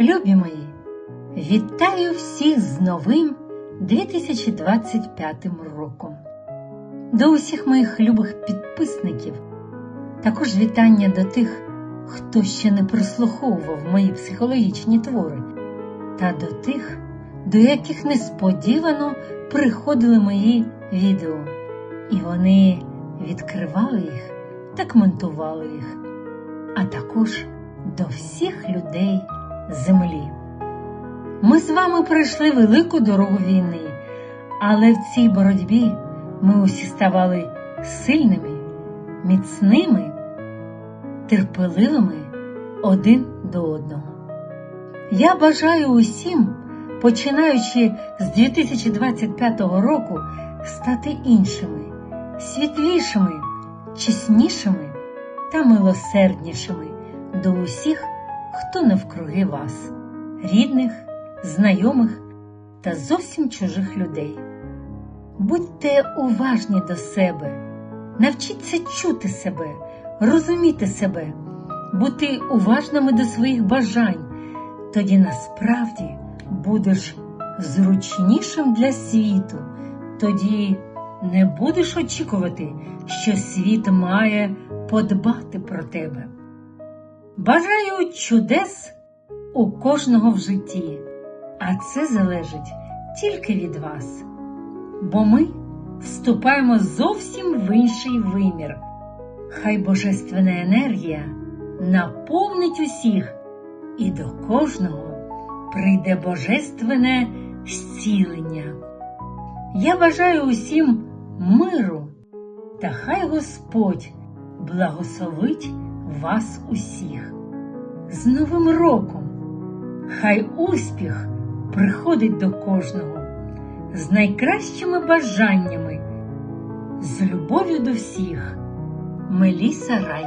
Любі мої, вітаю всіх з новим 2025 роком. До усіх моїх любих підписників, також вітання до тих, хто ще не прослуховував мої психологічні твори, та до тих, до яких несподівано приходили мої відео, і вони відкривали їх та коментували їх, а також до всіх людей землі. Ми з вами пройшли велику дорогу війни, але в цій боротьбі ми усі ставали сильними, міцними, терпеливими один до одного. Я бажаю усім, починаючи з 2025 року, стати іншими, світлішими, чеснішими та милосерднішими до усіх, хто навкруги вас, рідних, знайомих та зовсім чужих людей. Будьте уважні до себе, навчіться чути себе, розуміти себе, бути уважними до своїх бажань, тоді насправді будеш зручнішим для світу, тоді не будеш очікувати, що світ має подбати про тебе. Бажаю чудес у кожного в житті, а це залежить тільки від вас. Бо ми вступаємо зовсім в інший вимір. Хай божественна енергія наповнить усіх, і до кожного прийде божественне зцілення. Я бажаю усім миру, та хай Господь благословить вас усіх. З Новим роком! Хай успіх приходить до кожного з найкращими бажаннями, з любов'ю до всіх. Меліса Рай